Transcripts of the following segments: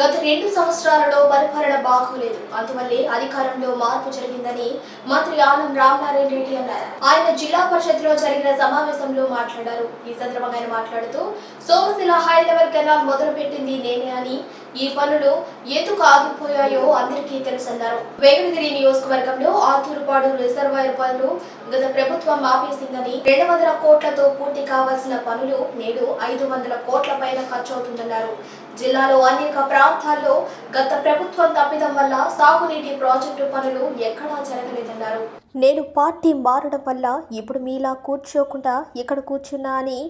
గత రెండు సంవత్సరాలలో పరిపాలన బాగోలేదు. అందువల్లే అధికారంలో మార్పు జరిగిందని మంత్రి ఆనం రామనారాయణ రెడ్డి అన్నారు. ఆయన జిల్లా పరిషత్లో జరిగిన సమావేశంలో మాట్లాడారు. ఈ సందర్భంగా ఆయన మాట్లాడుతూ సోమశిల హై లెవెల్ కెనాల్ మొదలుపెట్టింది నేనే అని ఈ పనులు ఎందుకు ఆగిపోయాయో అందరికీ తెలుసన్నారు. వేగనగిరి నియోజకవర్గంలో ఆతూరుపాడు రిజర్వాయర్ పనులు గత ప్రభుత్వం ఆపేసిందని రెండు వందల కోట్లతో పూర్తి కావాల్సిన పనులు నేడు ఐదు వందల కోట్ల పైన ఖర్చు అవుతుందన్నారు జిల్లాలో అనేక ప్రాంతాల్లో గత ప్రభుత్వం తప్పిదం వల్ల సాగునీటి ప్రాజెక్టు పనులు ఎక్కడా జరగలేదన్నారు. నేను పార్టీ మారడం వల్ల ఇప్పుడు మీలా కూర్చోకుండా ఇక్కడ కూర్చున్నా అని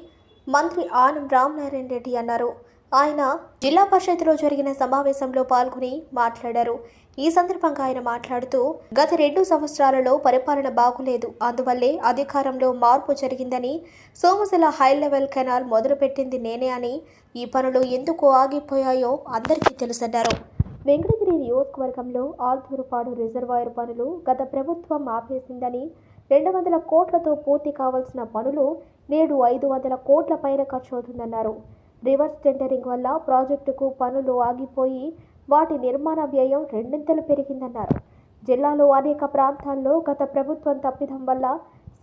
మంత్రి ఆనం రామనారాయణ రెడ్డి అన్నారు. ఆయన జిల్లా పరిషత్లో జరిగిన సమావేశంలో పాల్గొని మాట్లాడారు. ఈ సందర్భంగా ఆయన మాట్లాడుతూ గత రెండు సంవత్సరాలలో పరిపాలన బాగులేదు. అందువల్లే అధికారంలో మార్పు జరిగిందని సోమశిల హై లెవెల్ కెనాల్ మొదలుపెట్టింది నేనే అని ఈ పనులు ఎందుకు ఆగిపోయాయో అందరికీ తెలుసన్నారు. వెంకటగిరి నియోజకవర్గంలో ఆల్తూరుపాడు రిజర్వాయర్ పనులు గత ప్రభుత్వం ఆపేసిందని రెండు వందల కోట్లతో పూర్తి కావాల్సిన పనులు నేడు ఐదు వందల కోట్ల పైన ఖర్చు అవుతుందన్నారు రివర్స్ టెండరింగ్ వల్ల ప్రాజెక్టుకు పనులు ఆగిపోయి వాటి నిర్మాణ వ్యయం రెండింతలు పెరిగిందన్నారు. జిల్లాలో అనేక ప్రాంతాల్లో గత ప్రభుత్వం తప్పిదం వల్ల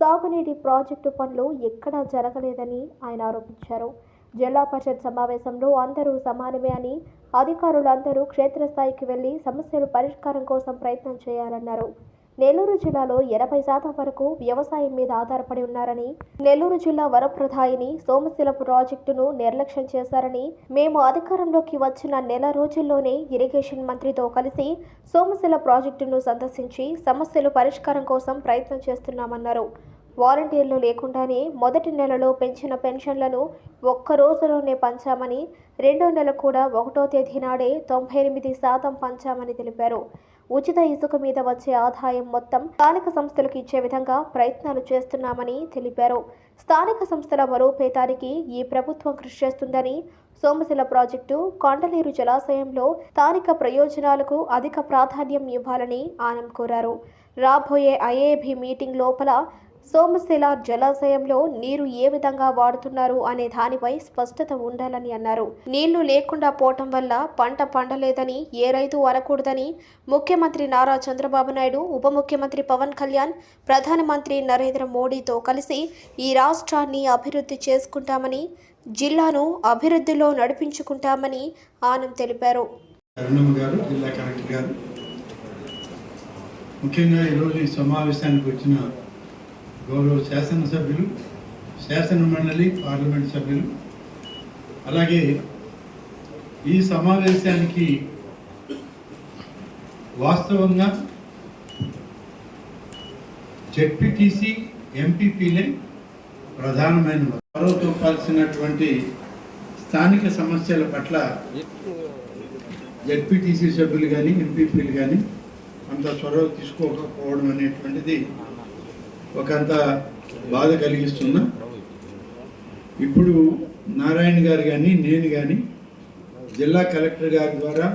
సాగునీటి ప్రాజెక్టు పనులు ఎక్కడా జరగలేదని ఆయన ఆరోపించారు. జిల్లా పరిషత్ సమావేశంలో అందరూ సమానమే అని అధికారులందరూ క్షేత్రస్థాయికి వెళ్ళి సమస్యలు పరిష్కారం కోసం ప్రయత్నం చేయాలన్నారు. నెల్లూరు జిల్లాలో ఎనభై శాతం వరకు వ్యవసాయం మీద ఆధారపడి ఉన్నారని నెల్లూరు జిల్లా వరప్రధాయిని సోమశిల ప్రాజెక్టును నిర్లక్ష్యం చేశారని మేము అధికారంలోకి వచ్చిన నెల రోజుల్లోనే ఇరిగేషన్ మంత్రితో కలిసి సోమశిల ప్రాజెక్టును సందర్శించి సమస్యలు పరిష్కారం కోసం ప్రయత్నం చేస్తున్నామన్నారు. వాలంటీర్లు లేకుండానే మొదటి నెలలో పెంచిన పెన్షన్లను ఒక్క రోజులోనే పంచామని రెండో నెల కూడా ఒకటో తేదీ నాడే తొంభై ఎనిమిది శాతం పంచామని తెలిపారు. ఉచిత ఇసుక మీద వచ్చే ఆదాయం మొత్తం స్థానిక సంస్థలకు ఇచ్చే విధంగా ప్రయత్నాలు చేస్తున్నామని తెలిపారు. స్థానిక సంస్థల బలోపేతానికి ఈ ప్రభుత్వం కృషి చేస్తుందని సోమశిల ప్రాజెక్టు కొండలేరు జలాశయంలో స్థానిక ప్రయోజనాలకు అధిక ప్రాధాన్యం ఇవ్వాలని ఆనం కోరారు. రాబోయే ఐఏబి మీటింగ్ లోపల సోమశిల జలాశయంలో నీరు ఏ విధంగా వాడుతున్నారు అనే దానిపై స్పష్టత ఉండాలని అన్నారు. నీళ్ళు లేకుండా పోవటం వల్ల పంట పండలేదని ఏ రైతు అనకూడదని ముఖ్యమంత్రి నారా చంద్రబాబు నాయుడు ఉప ముఖ్యమంత్రి పవన్ కళ్యాణ్ ప్రధానమంత్రి నరేంద్ర మోడీతో కలిసి ఈ రాష్ట్రాన్ని అభివృద్ధి చేసుకుంటామని జిల్లాను అభివృద్ధిలో నడిపించుకుంటామని ఆనం తెలిపారు. ముఖ్యంగా ఈరోజు ఈ సమావేశానికి వచ్చిన గౌరవ శాసనసభ్యులు శాసన మండలి పార్లమెంట్ సభ్యులు అలాగే ఈ సమావేశానికి వాస్తవంగా జెడ్పీటీసీ ఎంపీపీలే ప్రధానమైన మరో తోపాల్సినటువంటి స్థానిక సమస్యల పట్ల జెడ్పీటీసీ సభ్యులు కానీ ఎంపీపీలు కానీ అంత చొరవ తీసుకోకపోవడం అనేటువంటిది ఒకంత బాధ కలిగిస్తున్నా ఇప్పుడు నారాయణ గారు కానీ నేను కానీ జిల్లా కలెక్టర్ గారి ద్వారా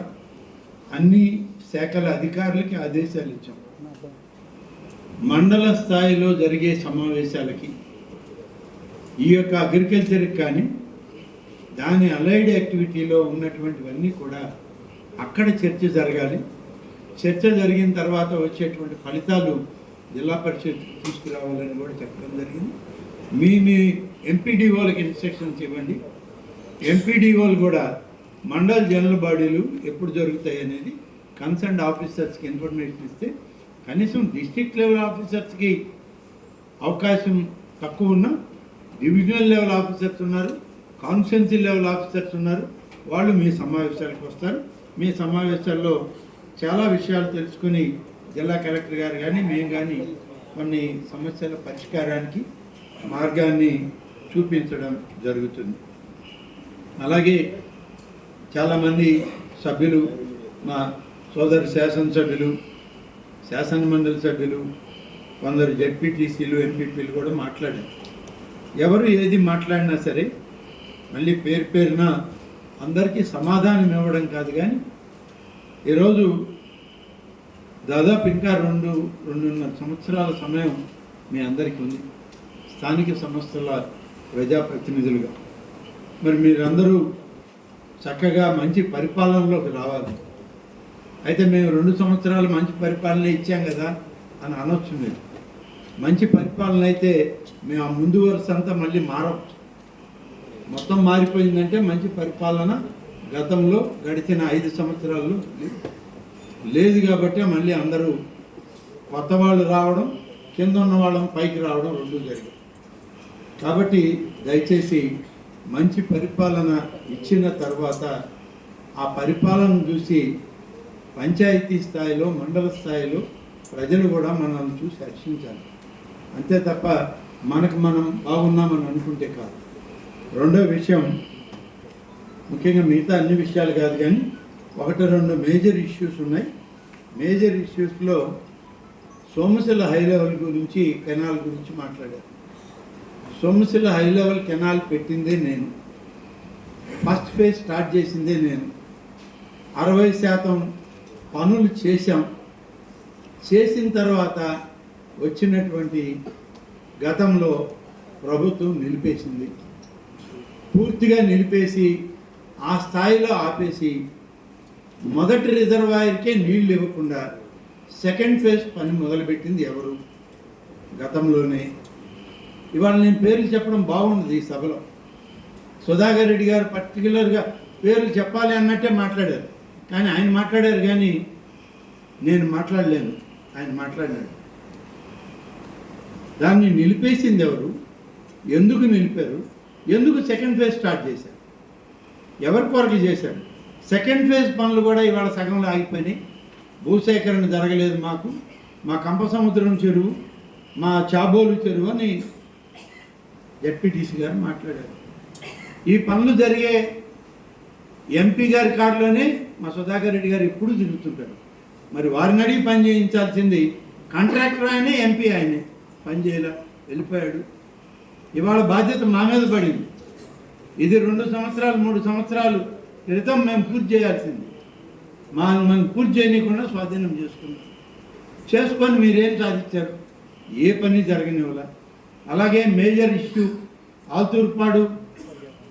అన్ని శాఖల అధికారులకి ఆదేశాలు ఇచ్చాం. మండల స్థాయిలో జరిగే సమావేశాలకి ఈ యొక్క అగ్రికల్చర్కి కానీ దాని అలైడ్ యాక్టివిటీలో ఉన్నటువంటివన్నీ కూడా అక్కడ చర్చ జరగాలి. చర్చ జరిగిన తర్వాత వచ్చేటువంటి ఫలితాలు జిల్లా పరిషత్ తీసుకురావాలని కూడా చెప్పడం జరిగింది. మీ మీ ఎంపీడీఓలకు ఇన్స్ట్రక్షన్స్ ఇవ్వండి. ఎంపీడీఓలు కూడా మండల్ జనరల్ బాడీలు ఎప్పుడు జరుగుతాయి అనేది కన్సర్న్ ఆఫీసర్స్కి ఇన్ఫర్మేషన్ ఇస్తే కనీసం డిస్ట్రిక్ట్ లెవెల్ ఆఫీసర్స్కి అవకాశం తక్కువ ఉన్నా డివిజనల్ లెవెల్ ఆఫీసర్స్ ఉన్నారు కాన్స్టిట్యున్సీ లెవెల్ ఆఫీసర్స్ ఉన్నారు వాళ్ళు మీ సమావేశాలకు వస్తారు. మీ సమావేశాల్లో చాలా విషయాలు తెలుసుకుని జిల్లా కలెక్టర్ గారు కానీ మేము కానీ కొన్ని సమస్యల పరిష్కారానికి మార్గాన్ని చూపించడం జరుగుతుంది. అలాగే చాలామంది సభ్యులు మా సోదరు శాసనసభ్యులు శాసన మండలి సభ్యులు కొందరు జెడ్పీటీసీలు ఎంపీపీలు కూడా మాట్లాడారు. ఎవరు ఏది మాట్లాడినా సరే మళ్ళీ పేరు పేరున అందరికీ సమాధానం ఇవ్వడం కాదు కానీ ఈరోజు దాదాపు ఇంకా రెండు రెండున్నర సంవత్సరాల సమయం మీ అందరికీ ఉంది. స్థానిక సంస్థల ప్రజాప్రతినిధులుగా. మరి మీరందరూ చక్కగా మంచి పరిపాలనలోకి రావాలి. అయితే మేము రెండు సంవత్సరాలు మంచి పరిపాలన ఇచ్చాం కదా అని అనొచ్చు మీరు. మంచి పరిపాలన అయితే మేము ఆ ముందు వరుస అంతా మళ్ళీ మారం. మొత్తం మారిపోయిందంటే మంచి పరిపాలన గతంలో గడిచిన ఐదు సంవత్సరాల్లో లేదు. కాబట్టి మళ్ళీ అందరూ కొత్త వాళ్ళు రావడం కింద ఉన్న వాళ్ళం పైకి రావడం రెండు జరిగింది కాబట్టి దయచేసి మంచి పరిపాలన ఇచ్చిన తర్వాత ఆ పరిపాలన చూసి పంచాయతీ స్థాయిలో మండల స్థాయిలో ప్రజలు కూడా మనల్ని చూసి హర్షించాలి అంతే తప్ప మనకు మనం బాగున్నామని అనుకుంటే కాదు రెండో విషయం ముఖ్యంగా మిగతా అన్ని విషయాలు కాదు కానీ ఒకటి రెండు మేజర్ ఇష్యూస్ ఉన్నాయి. మేజర్ ఇష్యూస్లో సోమశిల హై లెవెల్ గురించి కెనాల్ గురించి మాట్లాడారు. సోమశిల హై లెవెల్ కెనాల్ పెట్టిందే నేను. ఫస్ట్ ఫేజ్ స్టార్ట్ చేసిందే నేను. అరవై శాతం పనులు చేశాం. చేసిన తర్వాత వచ్చినటువంటి గతంలో ప్రభుత్వం నిలిపేసింది. పూర్తిగా నిలిపేసి ఆ స్థాయిలో ఆపేసి మొదటి రిజర్వాయర్కే నీళ్ళు ఇవ్వకుండా సెకండ్ ఫేజ్ పని మొదలుపెట్టింది ఎవరు? గతంలోనే. ఇవాళ నేను పేర్లు చెప్పడం బాగుండదు ఈ సభలో. సుధాకర్ రెడ్డి గారు పర్టికులర్గా పేర్లు చెప్పాలి అన్నట్టే మాట్లాడారు. కానీ ఆయన మాట్లాడారు కానీ నేను మాట్లాడలేను. ఆయన మాట్లాడినాడు. దాన్ని నిలిపేసింది ఎవరు? ఎందుకు నిలిపారు? ఎందుకు సెకండ్ ఫేజ్ స్టార్ట్ చేశారు? ఎవరి కొరకు చేశారు? సెకండ్ ఫేజ్ పనులు కూడా ఇవాళ సగంలో ఆగిపోయినాయి. భూసేకరణ జరగలేదు మాకు. మా కంపసముద్రం చెరువు మా చాబోలు చెరువు అని జడ్పీటీసీ గారు మాట్లాడారు. ఈ పనులు జరిగే ఎంపీ గారి కారులోనే మా సుధాకర్ రెడ్డి గారు ఇప్పుడు తిరుగుతుంటారు. మరి వారిని అడిగి పని చేయించాల్సింది కాంట్రాక్టర్ ఆయనే ఎంపీ ఆయనే. పని చేయలే వెళ్ళిపోయాడు. ఇవాళ బాధ్యత మా మీద పడింది. ఇది రెండు సంవత్సరాలు మూడు సంవత్సరాలు క్రితం మేము పూర్తి చేయాల్సింది. మా మనం పూర్తి చేయనీయకుండా స్వాధీనం చేసుకున్నాం. చేసుకొని మీరేం సాధించారు? ఏ పని జరగనివ్వాల? అలాగే major issue Alturpadu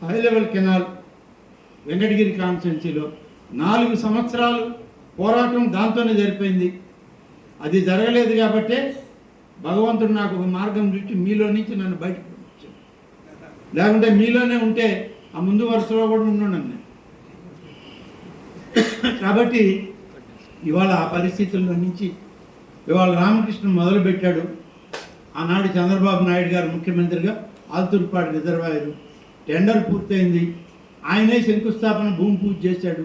high level canal Venkatagiri కాన్స్టెన్సీలో నాలుగు సంవత్సరాలు పోరాటం దాంతోనే జరిపోయింది. అది జరగలేదు కాబట్టే భగవంతుడు నాకు ఒక మార్గం చూసి మీలో నుంచి నన్ను బయటకు లేకుంటే మీలోనే ఉంటే ఆ ముందు వరుసలో కూడా ఉన్నాను కాబట్టి ఇవాళ ఆ పరిస్థితుల్లో నుంచి ఇవాళ రామకృష్ణ మొదలుపెట్టాడు. ఆనాడు చంద్రబాబు నాయుడు గారు ముఖ్యమంత్రిగా ఆల్తూర్పాడు రిజర్వాయర్. టెండర్ పూర్తయింది. ఆయనే శంకుస్థాపన భూమి పూజ చేశాడు.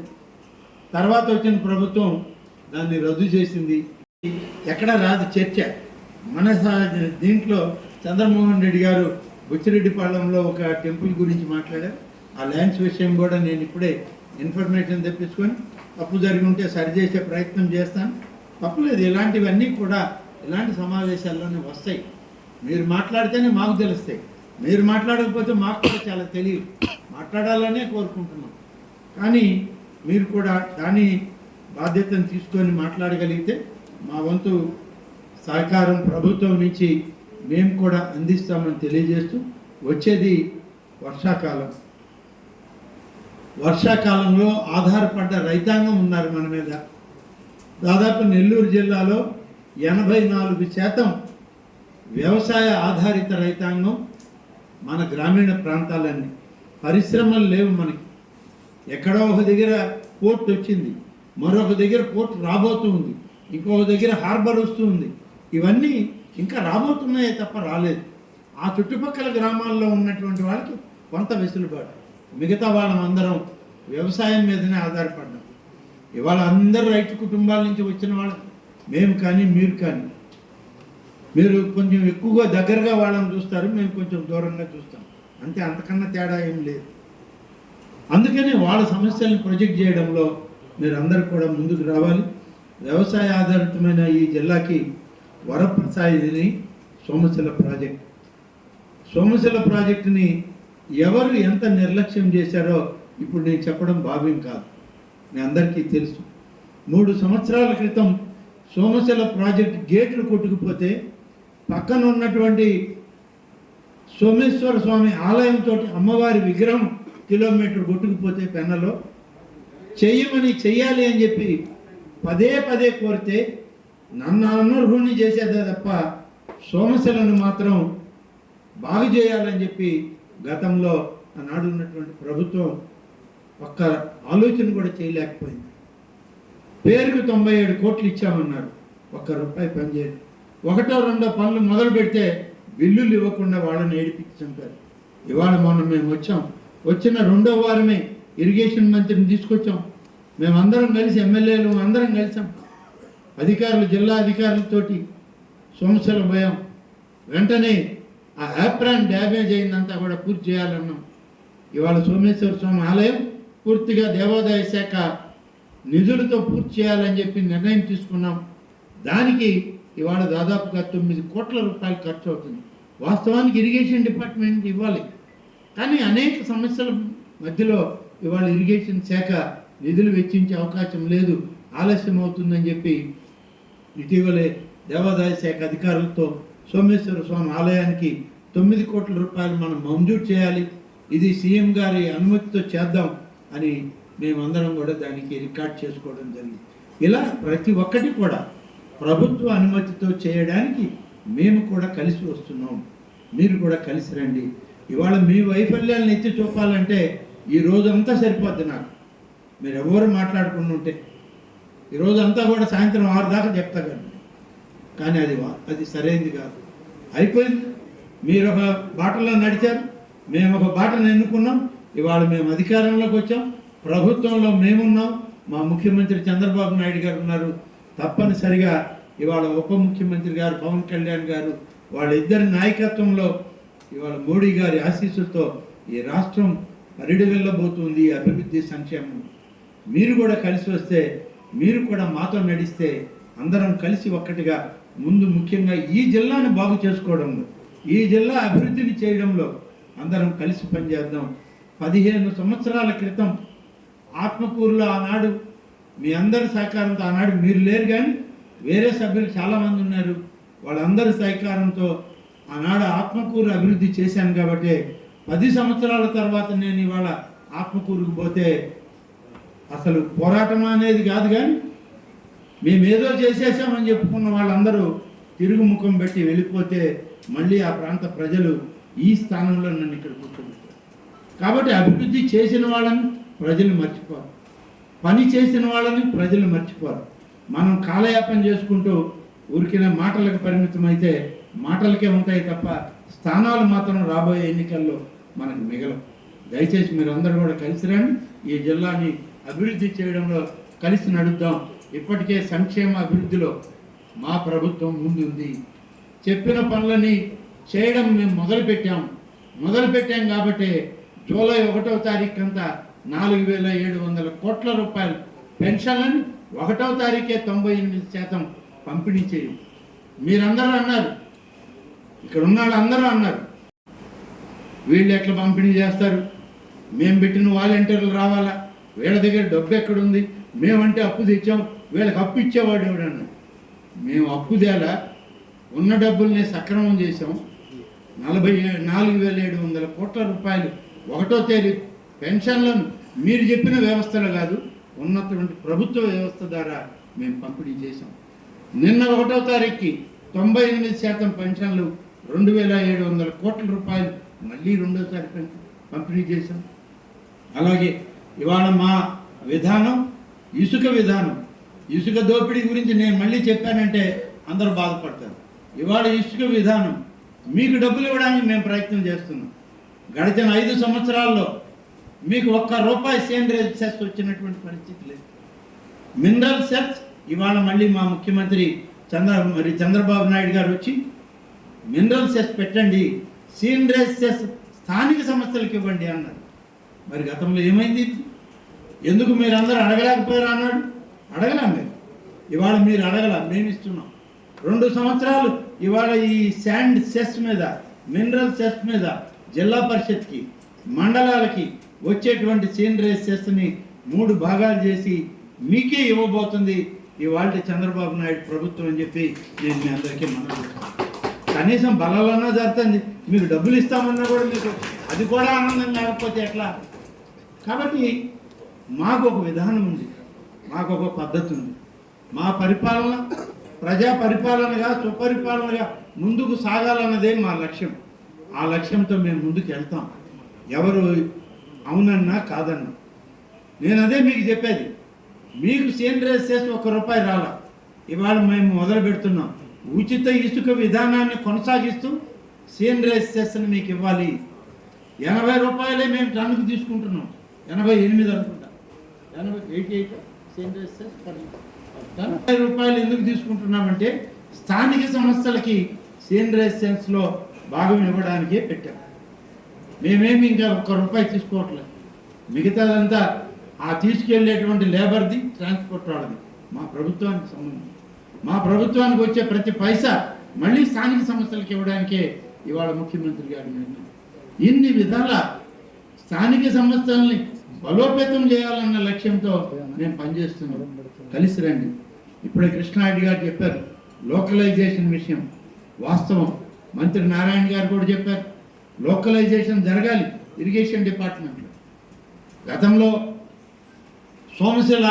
తర్వాత వచ్చిన ప్రభుత్వం దాన్ని రద్దు చేసింది. ఎక్కడ రాదు చర్చ. మన దీంట్లో చంద్రమోహన్ రెడ్డి గారు బుచ్చిరెడ్డిపాళెంలో ఒక టెంపుల్ గురించి మాట్లాడారు. ఆ ల్యాండ్స్ విషయం కూడా నేను ఇప్పుడే ఇన్ఫర్మేషన్ తెప్పించుకొని తప్పు జరిగి ఉంటే సరిచేసే ప్రయత్నం చేస్తాను తప్పులేదు ఇలాంటివన్నీ కూడా ఇలాంటి సమావేశాల్లోనే వస్తాయి. మీరు మాట్లాడితేనే మాకు తెలుస్తాయి. మీరు మాట్లాడకపోతే మాకు కూడా చాలా తెలియదు. మాట్లాడాలనే కోరుకుంటున్నాం. కానీ మీరు కూడా దాని బాధ్యతను తీసుకొని మాట్లాడగలిగితే మా వంతు సహకారం ప్రభుత్వం నుంచి మేము కూడా అందిస్తామని తెలియజేస్తూ వచ్చేది వర్షాకాలం. వర్షాకాలంలో ఆధారపడ్డ రైతాంగం ఉన్నారు మన మీద. దాదాపు నెల్లూరు జిల్లాలో ఎనభై నాలుగు శాతం వ్యవసాయ ఆధారిత రైతాంగం మన గ్రామీణ ప్రాంతాలన్నీ. పరిశ్రమలు లేవు మనకి. ఎక్కడో ఒక దగ్గర పోర్ట్ వచ్చింది. మరొక దగ్గర పోర్ట్ రాబోతూ ఉంది. ఇంకొక దగ్గర హార్బర్ వస్తూ ఉంది. ఇవన్నీ ఇంకా రాబోతున్నాయే తప్ప రాలేదు. ఆ చుట్టుపక్కల గ్రామాల్లో ఉన్నటువంటి వాళ్ళకి కొంత వెసులుబాటు. మిగతా వాళ్ళమందరం వ్యవసాయం మీదనే ఆధారపడ్డాం. ఇవాళ అందరు రైతు కుటుంబాల నుంచి వచ్చిన వాళ్ళు మేము కానీ మీరు కానీ. మీరు కొంచెం ఎక్కువగా దగ్గరగా వాళ్ళని చూస్తారు మేము కొంచెం దూరంగా చూస్తాం. అంతే అంతకన్నా తేడా ఏం లేదు. అందుకనే వాళ్ళ సమస్యల్ని ప్రొజెక్ట్ చేయడంలో మీరు అందరూ కూడా ముందుకు రావాలి. వ్యవసాయ ఆధారితమైన ఈ జిల్లాకి వరప్రసాయిని సోమశిల ప్రాజెక్ట్. సోమశిల ప్రాజెక్టుని ఎవరు ఎంత నిర్లక్ష్యం చేశారో ఇప్పుడు నేను చెప్పడం భావ్యం కాదు. మీ అందరికీ తెలుసు. మూడు సంవత్సరాల క్రితం సోమశిల ప్రాజెక్ట్ గేట్లు కొట్టుకుపోతే పక్కన ఉన్నటువంటి సోమేశ్వర స్వామి ఆలయంతో అమ్మవారి విగ్రహం కిలోమీటర్ కొట్టుకుపోతే పెన్నలో చెయ్యమని చెయ్యాలి అని చెప్పి పదే పదే కోరితే నన్ను అనర్హుణ్ణి చేసేదే తప్ప సోమశలను మాత్రం బాగు చేయాలని చెప్పి గతంలో ఆనాడు ఉన్నటువంటి ప్రభుత్వం ఒక్క ఆలోచన కూడా చేయలేకపోయింది. పేరుకు తొంభై ఏడు కోట్లు ఇచ్చామన్నారు. ఒక్క రూపాయి పని ఒకటో రెండో పనులు మొదలు పెడితే బిల్లులు ఇవ్వకుండా వాళ్ళని ఏడిపించుంటారు. ఇవాళ మొన్న మేము వచ్చాం. వచ్చిన రెండో వారమే ఇరిగేషన్ మంత్రిని తీసుకొచ్చాం. మేమందరం కలిసి ఎమ్మెల్యేలు అందరం కలిసాం. అధికారులు జిల్లా అధికారులతోటి సోమశల భయం వెంటనే ఆ యాప్రాన్ డ్యామేజ్ అయిందంతా కూడా పూర్తి చేయాలన్నాం. ఇవాళ సోమేశ్వర స్వామి ఆలయం పూర్తిగా దేవాదాయ శాఖ నిధులతో పూర్తి చేయాలని చెప్పి నిర్ణయం తీసుకున్నాం. దానికి ఇవాళ దాదాపుగా తొమ్మిది కోట్ల రూపాయలు ఖర్చు అవుతుంది. వాస్తవానికి ఇరిగేషన్ డిపార్ట్మెంట్ ఇవ్వాలి. కానీ అనేక సమస్యల మధ్యలో ఇవాళ ఇరిగేషన్ శాఖ నిధులు వెచ్చించే అవకాశం లేదు. ఆలస్యం అవుతుందని చెప్పి ఇటీవలే దేవాదాయ శాఖ అధికారులతో సోమేశ్వర స్వామి ఆలయానికి తొమ్మిది కోట్ల రూపాయలు మనం మంజూరు చేయాలి. ఇది సీఎం గారి అనుమతితో చేద్దాం అని మేమందరం కూడా దానికి రికార్డ్ చేసుకోవడం జరిగింది. ఇలా ప్రతి ఒక్కటి కూడా ప్రభుత్వ అనుమతితో చేయడానికి మేము కూడా కలిసి వస్తున్నాం. మీరు కూడా కలిసి రండి. ఇవాళ మీ వైఫల్యాలను ఎత్తి చూపాలంటే ఈ రోజంతా సరిపోద్ది నాకు. మీరు ఎవరు మాట్లాడుకుంటుంటే? ఈ రోజంతా కూడా సాయంత్రం ఆరు దాకా చెప్తా కానీ కానీ అది అది సరైనది కాదు. అయిపోయింది. మీరు ఒక బాటలో నడిచారు. మేము ఒక బాటను ఎన్నుకున్నాం. ఇవాళ మేము అధికారంలోకి వచ్చాం. ప్రభుత్వంలో మేమున్నాం. మా ముఖ్యమంత్రి చంద్రబాబు నాయుడు గారు ఉన్నారు. తప్పనిసరిగా ఇవాళ ఉప ముఖ్యమంత్రి గారు పవన్ కళ్యాణ్ గారు వాళ్ళిద్దరి నాయకత్వంలో ఇవాళ మోడీ గారి ఆశీస్సులతో ఈ రాష్ట్రం పరిడి వెళ్ళబోతుంది అభివృద్ధి సంక్షేమం. మీరు కూడా కలిసి వస్తే మీరు కూడా మాతో నడిస్తే అందరం కలిసి ఒక్కటిగా ముందు ముఖ్యంగా ఈ జిల్లాను బాగు చేసుకోవడంలో ఈ జిల్లా అభివృద్ధిని చేయడంలో అందరం కలిసి పనిచేద్దాం. పదిహేను సంవత్సరాల క్రితం ఆత్మకూరులో ఆనాడు మీ అందరి సహకారంతో ఆనాడు మీరు లేరు కానీ వేరే సభ్యులు చాలామంది ఉన్నారు. వాళ్ళందరి సహకారంతో ఆనాడు ఆత్మకూరు అభివృద్ధి చేశాను కాబట్టి పది సంవత్సరాల తర్వాత నేను ఇవాళ ఆత్మకూరుకు పోతే అసలు పోరాటం అనేది కాదు కానీ మేమేదో చేసేసామని చెప్పుకున్న వాళ్ళందరూ తిరుగు ముఖం పెట్టి వెళ్ళిపోతే మళ్ళీ ఆ ప్రాంత ప్రజలు ఈ స్థానంలో నన్ను ఇక్కడ కూర్చోబెట్టారు. కాబట్టి అభివృద్ధి చేసిన వాళ్ళని ప్రజలు మర్చిపోరు. పని చేసిన వాళ్ళని ప్రజలు మర్చిపోరు. మనం కాలయాపన చేసుకుంటూ ఊరికిన మాటలకు పరిమితం అయితే మాటలకే ఉంటాయి తప్ప స్థానాలు మాత్రం రాబోయే ఎన్నికల్లో మనకు మిగలవు. దయచేసి మీరు అందరూ కూడా కలిసి రండి. ఈ జిల్లాని అభివృద్ధి చేయడంలో కలిసి నడుద్దాం. ఇప్పటికే సంక్షేమ అభివృద్ధిలో మా ప్రభుత్వం ముందుంది చెప్పిన పనులని చేయడం మేము మొదలుపెట్టాం. మొదలుపెట్టాం కాబట్టి జూలై ఒకటో తారీఖు అంతా నాలుగు వేల ఏడు వందల కోట్ల రూపాయలు పెన్షన్లను ఒకటో తారీఖే తొంభై ఎనిమిది శాతం పంపిణీ చేయం. మీరందరూ అన్నారు. ఇక్కడ ఉన్న వాళ్ళందరూ అన్నారు. వీళ్ళు ఎట్లా పంపిణీ చేస్తారు? మేము పెట్టిన వాలంటీర్లు రావాలా? వీళ్ళ దగ్గర డబ్బు ఎక్కడుంది? మేమంటే అప్పు తెచ్చాం. వీళ్ళకి అప్పు ఇచ్చేవాడు ఎవడన్నా? మేము అప్పు ఉన్న డబ్బుల్ని సక్రమం చేసాం నలభై నాలుగు వేల ఏడు వందల కోట్ల రూపాయలు ఒకటో తేదీ పెన్షన్లను మీరు చెప్పిన వ్యవస్థలు కాదు ఉన్నటువంటి ప్రభుత్వ వ్యవస్థ ద్వారా మేము పంపిణీ చేసాం నిన్న ఒకటో తారీఖుకి తొంభై ఎనిమిది శాతం పెన్షన్లు రెండు వేల ఏడు వందల కోట్ల రూపాయలు మళ్ళీ రెండో తారీఖు పంపిణీ చేశాం. అలాగే ఇవాళ మా విధానం ఇసుక విధానం ఇసుక దోపిడీ గురించి నేను మళ్ళీ చెప్పానంటే అందరూ బాధపడతారు. ఇవాళ ఇసుక విధానం మీకు డబ్బులు ఇవ్వడానికి మేము ప్రయత్నం చేస్తున్నాం. గడిచిన ఐదు సంవత్సరాల్లో మీకు ఒక్క రూపాయి సేంద్రియ సెస్ వచ్చినటువంటి పరిస్థితి లేదు. మినరల్ సెస్ ఇవాళ మళ్ళీ మా ముఖ్యమంత్రి చంద్ర మరి చంద్రబాబు నాయుడు గారు వచ్చి మినరల్ సెస్ పెట్టండి సీనరేజ్ సెస్ స్థానిక సంస్థలకు ఇవ్వండి అన్నారు. మరి గతంలో ఏమైంది? ఎందుకు మీరు అందరూ అడగలేకపోయారు అన్నాడు? అడగలేం మీరు? ఇవాళ మీరు అడగల మేము ఇస్తున్నాం. రెండు సంవత్సరాలు ఇవాళ ఈ శాండ్ సెస్ మీద మినరల్ సెస్ మీద జిల్లా పరిషత్కి మండలాలకి వచ్చేటువంటి సీనరేజ్ సెస్ని మూడు భాగాలు చేసి మీకే ఇవ్వబోతుంది ఇవాళ చంద్రబాబు నాయుడు ప్రభుత్వం అని చెప్పి నేను మీ అందరికీ మనం కనీసం బలాలన్నా జరుగుతుంది. మీకు డబ్బులు ఇస్తామన్నా కూడా మీకు అది కూడా ఆనందం లేకపోతే ఎట్లా? కాబట్టి మాకు ఒక విధానం ఉంది. మాకు ఒక పద్ధతి ఉంది మా పరిపాలన ప్రజా పరిపాలనగా సుపరిపాలనగా ముందుకు సాగాలన్నదే మా లక్ష్యం. ఆ లక్ష్యంతో మేము ముందుకు వెళ్తాం. ఎవరు అవునన్నా కాదన్నా. నేను అదే మీకు చెప్పేది. మీకు సీన్ చేసి ఒక రూపాయి రాలా. ఇవాళ మేము మొదలు పెడుతున్నాం. ఉచిత ఇసుక విధానాన్ని కొనసాగిస్తూ సీన్ చేసిన మీకు ఇవ్వాలి. ఎనభై రూపాయలే మేము టన్నుకు తీసుకుంటున్నాం. ఎనభై ఎనిమిది అనుకుంటా. ఎనభై ఎయిటీ ఎయిట్? డెబ్బై రూపాయలు ఎందుకు తీసుకుంటున్నామంటే స్థానిక సంస్థలకి సీన్ సెన్స్లో భాగం ఇవ్వడానికే పెట్టాం. మేమేమి ఇంకా ఒక్క రూపాయి తీసుకోవట్లేదు. మిగతాదంతా ఆ తీసుకెళ్ళేటువంటి లేబర్ది ట్రాన్స్పోర్ట్ వాళ్ళది మా ప్రభుత్వానికి సంబంధం మా ప్రభుత్వానికి వచ్చే ప్రతి పైసా మళ్ళీ స్థానిక సంస్థలకు ఇవ్వడానికే ఇవాళ ముఖ్యమంత్రి గారి నిర్ణయం ఇన్ని విధాల స్థానిక సంస్థల్ని బలోపేతం చేయాలన్న లక్ష్యంతో నేను పనిచేస్తున్నాను. కలిసి రండి. ఇప్పుడే కృష్ణారెడ్డి గారు చెప్పారు లోకలైజేషన్ విషయం వాస్తవం. మంత్రి నారాయణ గారు కూడా చెప్పారు లోకలైజేషన్ జరగాలి ఇరిగేషన్ డిపార్ట్మెంట్లో. గతంలో సోమశిల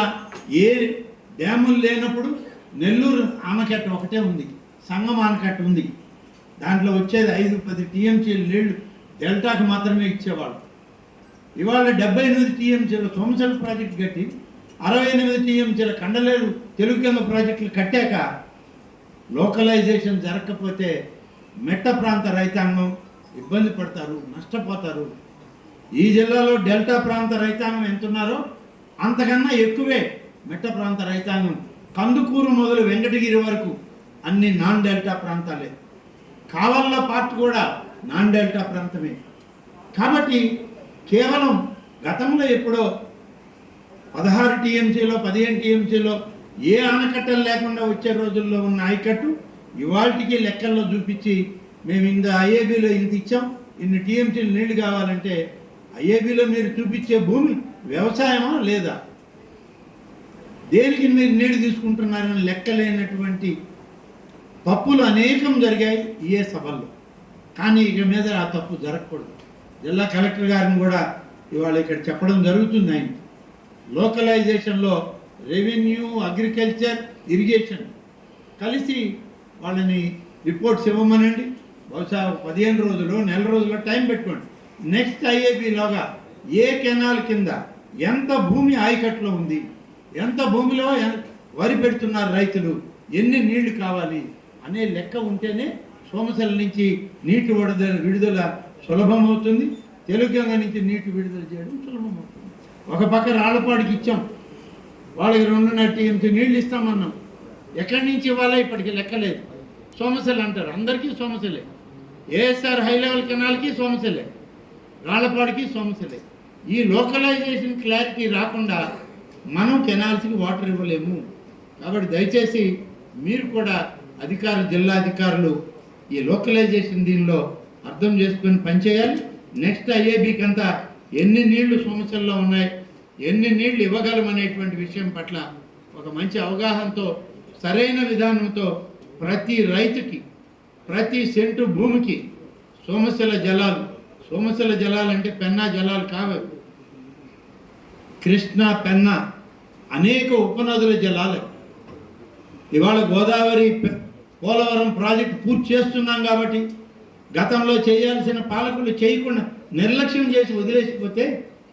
ఏ డ్యాములు లేనప్పుడు నెల్లూరు ఆనకట్ట ఒకటే ఉంది సంగం ఆనకట్ట ఉంది. దాంట్లో వచ్చేది ఐదు పది టీఎంసీ నీళ్ళు డెల్టాకు మాత్రమే ఇచ్చేవాళ్ళు. ఇవాళ డెబ్బై ఎనిమిది టీఎంసీల సోమశిల ప్రాజెక్టు కట్టి అరవై ఎనిమిది టీఎంసీల కండలేరు తెలుగు కింద ప్రాజెక్టులు కట్టాక లోకలైజేషన్ జరగకపోతే మెట్ట ప్రాంత రైతాంగం ఇబ్బంది పడతారు నష్టపోతారు. ఈ జిల్లాలో డెల్టా ప్రాంత రైతాంగం ఎంత ఉన్నారో అంతకన్నా ఎక్కువే మెట్ట ప్రాంత రైతాంగం. కందుకూరు మొదలు వెంకటగిరి వరకు అన్ని నాన్ డెల్టా ప్రాంతాలే. కావల్ల పార్ట్ కూడా నాన్ డెల్టా ప్రాంతమే. కాబట్టి కేవలం గతంలో ఎప్పుడో పదహారు టీఎంసీలో పదిహేను టీఎంసీలో ఏ ఆనకట్టలు లేకుండా వచ్చే రోజుల్లో ఉన్న ఆయకట్టు ఇవాళకి లెక్కల్లో చూపించి మేము ఇంత ఐఏబీలో ఇంత ఇచ్చాం ఇన్ని టీఎంసీలు నీళ్ళు కావాలంటే ఐఏబీలో మీరు చూపించే భూమి వ్యవసాయమా లేదా? దేనికి మీరు నీళ్ళు తీసుకుంటున్నారని లెక్కలేనటువంటి తప్పులు అనేకం జరిగాయి ఏ సభల్లో. కానీ ఇక మీద ఆ తప్పు జరగకూడదు. జిల్లా కలెక్టర్ గారిని కూడా ఇవాళ ఇక్కడ చెప్పడం జరుగుతుంది ఆయన. లోకలైజేషన్లో రెవెన్యూ అగ్రికల్చర్ ఇరిగేషన్ కలిసి వాళ్ళని రిపోర్ట్స్ ఇవ్వమనండి. బహుశా పదిహేను రోజులు నెల రోజులు టైం పెట్టుకోండి. నెక్స్ట్ ఐఏబీలోగా ఏ కెనాల్ కింద ఎంత భూమి ఆయకట్లో ఉంది ఎంత భూమిలో వరి పెడుతున్నారు రైతులు ఎన్ని నీళ్ళు కావాలి అనే లెక్క ఉంటేనే సోమశల నుంచి నీటి విడుదల విడుదల సులభమవుతుంది. తెలుగంగ నుంచి నీటి విడుదల చేయడం సులభమవుతుంది. ఒక పక్క రాళ్ళపాడికి ఇచ్చాం. వాళ్ళకి రెండున్నర టీఎంసీ నీళ్ళు ఇస్తామన్నాం. ఎక్కడి నుంచి ఇవ్వాలా ఇప్పటికి లెక్కలేదు. సమస్యలు అంటారు. అందరికీ సమస్యలే ఏఎస్ఆర్ హై లెవెల్ కెనాల్కి సమస్యలే రాళ్ళపాడికి సమస్యలే ఈ లోకలైజేషన్ క్లారిటీ రాకుండా మనం కెనాల్స్కి వాటర్ ఇవ్వలేము. కాబట్టి దయచేసి మీరు కూడా అధికారులు జిల్లా అధికారులు ఈ లోకలైజేషన్ దీనిలో అర్థం చేసుకొని పనిచేయాలి నెక్స్ట్ ఐఏబీకి అంతా ఎన్ని నీళ్ళు సమస్యల్లో ఉన్నాయి ఎన్ని నీళ్ళు ఇవ్వగలం అనేటువంటి విషయం పట్ల ఒక మంచి అవగాహనతో సరైన విధానంతో ప్రతి రైతుకి ప్రతి సెంటు భూమికి సోమశిల జలాలు సోమశిల జలాలు అంటే పెన్నా జలాలు కావు. కృష్ణ పెన్న అనేక ఉపనదుల జలాలు. ఇవాళ గోదావరి పోలవరం ప్రాజెక్టు పూర్తి చేస్తున్నాం కాబట్టి గతంలో చేయాల్సిన పాలకులు చేయకుండా నిర్లక్ష్యం చేసి వదిలేసిపోతే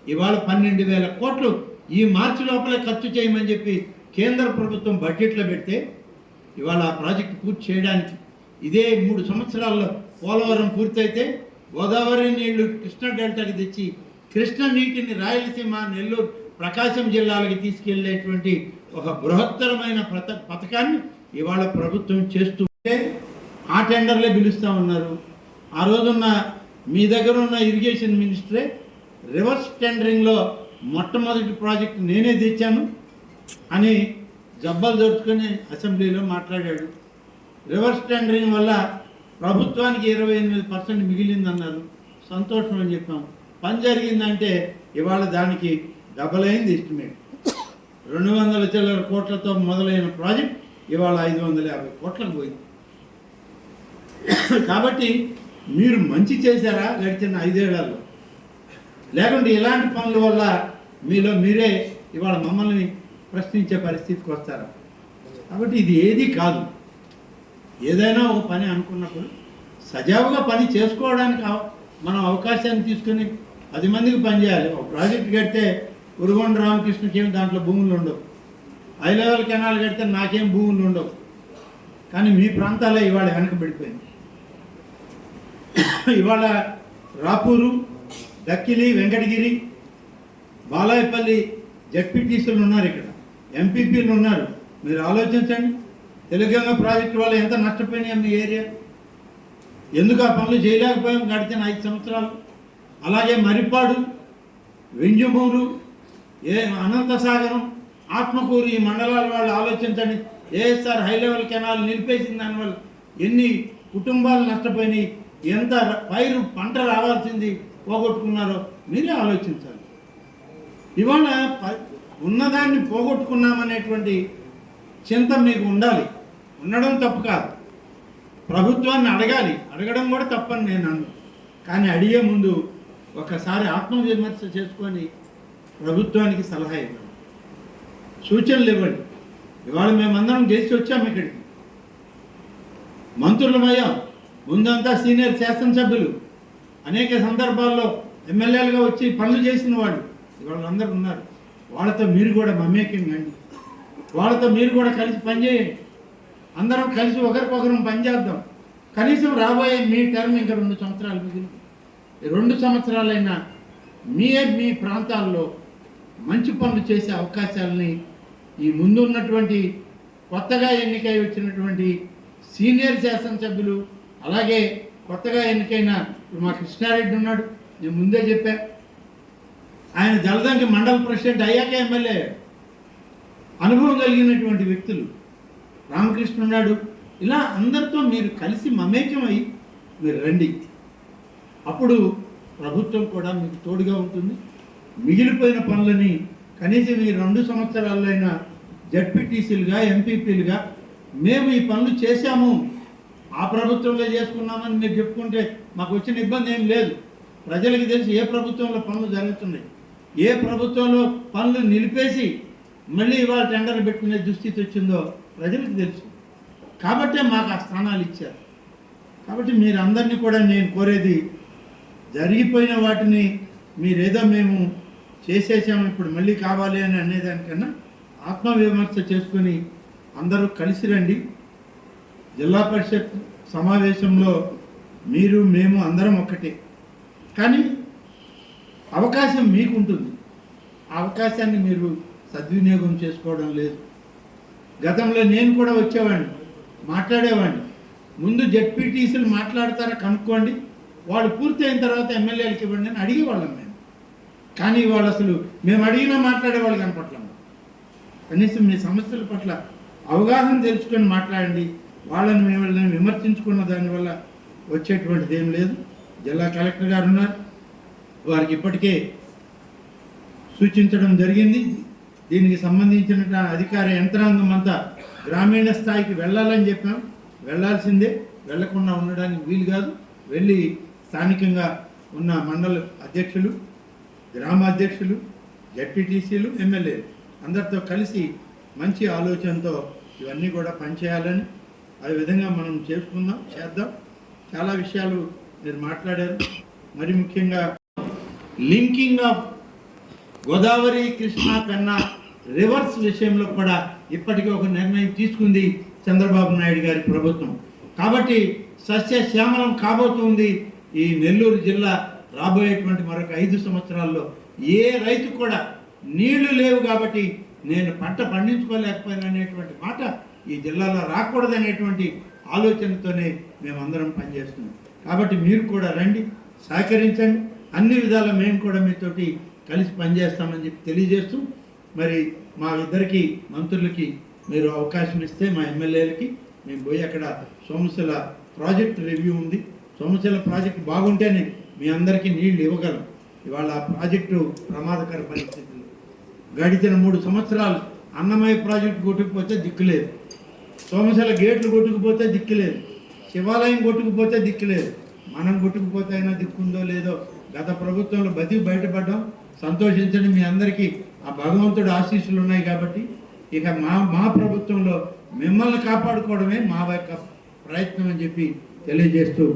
ఇవాళ పన్నెండు వేల కోట్లు ఈ మార్చి లోపలే ఖర్చు చేయమని చెప్పి కేంద్ర ప్రభుత్వం బడ్జెట్లో పెడితే ఇవాళ ఆ ప్రాజెక్టు పూర్తి చేయడానికి ఇదే మూడు సంవత్సరాల్లో పోలవరం పూర్తయితే గోదావరి నీళ్ళు కృష్ణా డెల్టాకి తెచ్చి కృష్ణ నీటిని రాయలసీమ నెల్లూరు ప్రకాశం జిల్లాలకి తీసుకెళ్ళేటువంటి ఒక బృహత్తరమైన పథ పథకాన్ని ఇవాళ ప్రభుత్వం చేస్తూ ఉంటే ఆ టెండర్లే పిలుస్తూ ఉన్నారు. ఆ రోజున్న మీ దగ్గర ఉన్న ఇరిగేషన్ మినిస్టరే రివర్స్ టెండరింగ్లో మొట్టమొదటి ప్రాజెక్ట్ నేనే తెచ్చాను అని జబ్బలు దొరుకుని అసెంబ్లీలో మాట్లాడాడు. రివర్స్ టెండరింగ్ వల్ల ప్రభుత్వానికి ఇరవై ఎనిమిది పర్సెంట్ మిగిలిందన్నారు. సంతోషం అని చెప్పాం. పని జరిగిందంటే ఇవాళ దానికి డబల్ అయింది ఎస్టిమేట్ రెండు వందల చిల్లర కోట్లతో మొదలైన ప్రాజెక్ట్ ఇవాళ ఐదు వందల యాభై కోట్లకు పోయింది. కాబట్టి మీరు మంచి చేశారా గడిచిన ఐదేళ్ళలో? లేకుంటే ఇలాంటి పనుల వల్ల మీలో మీరే ఇవాళ మమ్మల్ని ప్రశ్నించే పరిస్థితికి వస్తారా? కాబట్టి ఇది ఏది కాదు. ఏదైనా ఒక పని అనుకున్నప్పుడు సజావుగా పని చేసుకోవడానికి మనం అవకాశాన్ని తీసుకుని పది మందికి పని చేయాలి. ఒక ప్రాజెక్ట్ కడితే ఉరుగొండ రామకృష్ణకి ఏం దాంట్లో భూములు ఉండవు. హై లెవెల్ కెనాల్ కడితే నాకేం భూములు ఉండవు. కానీ మీ ప్రాంతాలే ఇవాళ వెనకబడిపోయింది. ఇవాళ రాపూరు దక్కిలి వెంకటగిరి బాలాయపల్లి జడ్పీటీసీలు ఉన్నారు ఇక్కడ. ఎంపీపీలు ఉన్నారు. మీరు ఆలోచించండి. తెలంగాణ ప్రాజెక్టు వల్ల ఎంత నష్టపోయినాయి మీ ఏరియా? ఎందుకు ఆ పనులు చేయలేకపోయాం గడిచిన ఐదు సంవత్సరాలు? అలాగే మరిపాడు వెంజమూరు ఏ అనంతసాగరం ఆత్మకూరు ఈ మండలాల వాళ్ళు ఆలోచించండి. ఏఎస్ఆర్ హై లెవెల్ కెనాల్ నిలిపేసిన దానివల్ల ఎన్ని కుటుంబాలు నష్టపోయినాయి? ఎంత పైరు పంట రావాల్సింది పోగొట్టుకున్నారో మీరే ఆలోచించాలి. ఇవాళ ప- ఉన్నదాన్ని పోగొట్టుకున్నామనేటువంటి చింత మీకు ఉండాలి. ఉండడం తప్పు కాదు. ప్రభుత్వాన్ని అడగాలి. అడగడం కూడా తప్పని నేను అన్ను కానీ అడిగే ముందు ఒకసారి ఆత్మవిమర్శ చేసుకొని ప్రభుత్వానికి సలహా ఇవ్వండి. సూచనలు ఇవ్వండి. ఇవాళ మేమందరం గెలిచి వచ్చాము ఇక్కడికి. మంత్రులమయ్యాం. ముందంతా సీనియర్ శాసనసభ్యులు. అనేక సందర్భాల్లో ఎమ్మెల్యేలుగా వచ్చి పనులు చేసిన వాళ్ళు వాళ్ళందరూ ఉన్నారు. వాళ్ళతో మీరు కూడా మమేకం కండి. వాళ్ళతో మీరు కూడా కలిసి పనిచేయండి అందరం కలిసి ఒకరికొకరం పనిచేద్దాం కనీసం రాబోయే మీ టర్మ్ ఇంకా రెండు సంవత్సరాలు మిగిలింది. రెండు సంవత్సరాలైనా మీ మీ ప్రాంతాల్లో మంచి పనులు చేసే అవకాశాలని ఈ ముందు ఉన్నటువంటి కొత్తగా ఎన్నికై వచ్చినటువంటి సీనియర్ శాసనసభ్యులు అలాగే కొత్తగా ఎన్నికైన మా కృష్ణారెడ్డి ఉన్నాడు. నేను ముందే చెప్పా. ఆయన జలదంకి మండల ప్రెసిడెంట్ అయ్యాక ఎమ్మెల్యే అనుభవం కలిగినటువంటి వ్యక్తులు. రామకృష్ణ ఉన్నాడు. ఇలా అందరితో మీరు కలిసి మమేకమై మీరు రండి. అప్పుడు ప్రభుత్వం కూడా మీకు తోడుగా ఉంటుంది. మిగిలిపోయిన పనులని కనీసం ఈ రెండు సంవత్సరాలైనా జడ్పీటీసీలుగా ఎంపీపీలుగా మేము ఈ పనులు చేశాము. ఆ ప్రభుత్వంలో చేసుకున్నామని మీరు చెప్పుకుంటే మాకు వచ్చిన ఇబ్బంది ఏం లేదు. ప్రజలకి తెలిసి ఏ ప్రభుత్వంలో పనులు జరుగుతున్నాయి? ఏ ప్రభుత్వంలో పనులు నిలిపేసి మళ్ళీ ఇవాళ టెండర్లు పెట్టుకునే దుస్థితి వచ్చిందో ప్రజలకు తెలుసు. కాబట్టే మాకు ఆ స్థానాలు ఇచ్చారు. కాబట్టి మీరందరినీ కూడా నేను కోరేది జరిగిపోయిన వాటిని మీరేదో మేము చేసేసాము ఇప్పుడు మళ్ళీ కావాలి అని అనేదానికన్నా ఆత్మవిమర్శ చేసుకొని అందరూ కలిసి రండి. జిల్లా పరిషత్ సమావేశంలో మీరు మేము అందరం ఒక్కటే. కానీ అవకాశం మీకు ఉంటుంది ఆ అవకాశాన్ని మీరు సద్వినియోగం చేసుకోవడం లేదు. గతంలో నేను కూడా వచ్చేవాడిని మాట్లాడేవాడిని. ముందు జడ్పీటీసీలు మాట్లాడతారా కనుక్కోండి. వాళ్ళు పూర్తి అయిన తర్వాత ఎమ్మెల్యేలకు ఇవ్వండి అని అడిగేవాళ్ళం మేము. కానీ వాళ్ళు అసలు మేము అడిగినా మాట్లాడేవాళ్ళు కనపట్లేము కనీసం మీ సమస్యల పట్ల అవగాహన తెలుసుకొని మాట్లాడండి. వాళ్ళని మిమ్మల్ని విమర్శించుకున్న దానివల్ల వచ్చేటువంటిది ఏం లేదు. జిల్లా కలెక్టర్ గారు ఉన్నారు. వారికి ఇప్పటికే సూచించడం జరిగింది. దీనికి సంబంధించిన అధికార యంత్రాంగం అంతా గ్రామీణ స్థాయికి వెళ్ళాలని చెప్పాం. వెళ్ళాల్సిందే. వెళ్ళకుండా ఉండడానికి వీలు కాదు. వెళ్ళి స్థానికంగా ఉన్న మండల అధ్యక్షులు గ్రామ అధ్యక్షులు జడ్పీటీసీలు ఎమ్మెల్యేలు అందరితో కలిసి మంచి ఆలోచనతో ఇవన్నీ కూడా పనిచేయాలని ఆ విధంగా మనం చేసుకుందాం చేద్దాం. చాలా విషయాలు మీరు మాట్లాడారు. మరి ముఖ్యంగా లింకింగ్ ఆఫ్ గోదావరి కృష్ణా కన్నా రివర్స్ విషయంలో కూడా ఇప్పటికీ ఒక నిర్ణయం తీసుకుంది చంద్రబాబు నాయుడు గారి ప్రభుత్వం. కాబట్టి సస్యశ్యామలం కాబోతుంది ఈ నెల్లూరు జిల్లా రాబోయేటువంటి మరొక ఐదు సంవత్సరాల్లో. ఏ రైతు కూడా నీళ్ళు లేవు కాబట్టి నేను పంట పండించుకోలేకపోయాను అనేటువంటి మాట ఈ జిల్లాలో రాకూడదనేటువంటి ఆలోచనతోనే మేమందరం పనిచేస్తున్నాం. కాబట్టి మీరు కూడా రండి సహకరించండి. అన్ని విధాలు మేము కూడా మీతోటి కలిసి పనిచేస్తామని చెప్పి తెలియజేస్తూ మరి మా ఇద్దరికి మంత్రులకి మీరు అవకాశం ఇస్తే మా ఎమ్మెల్యేలకి మేము పోయి అక్కడ సోమశిల ప్రాజెక్ట్ రివ్యూ ఉంది. సోమశిల ప్రాజెక్ట్ బాగుంటేనే మీ అందరికీ నీళ్ళు ఇవ్వగలం. ఇవాళ ఆ ప్రాజెక్టు ప్రమాదకర పరిస్థితులు. గడిచిన మూడు సంవత్సరాలు అన్నమయ్య ప్రాజెక్టు కొట్టుకుపోతే దిక్కులేదు సోమశాల గేట్లు కొట్టుకుపోతే దిక్కులేదు. శివాలయం కొట్టుకుపోతే దిక్కులేదు. మనం కొట్టుకుపోతే అయినా దిక్కుందో లేదో గత ప్రభుత్వంలో బతికి బయటపడ్డాం. సంతోషించండి మీ అందరికీ. ఆ భగవంతుడు ఆశీస్సులు ఉన్నాయి కాబట్టి ఇక మా మా ప్రభుత్వంలో మిమ్మల్ని కాపాడుకోవడమే మా యొక్క ప్రయత్నం అని చెప్పి తెలియజేస్తూ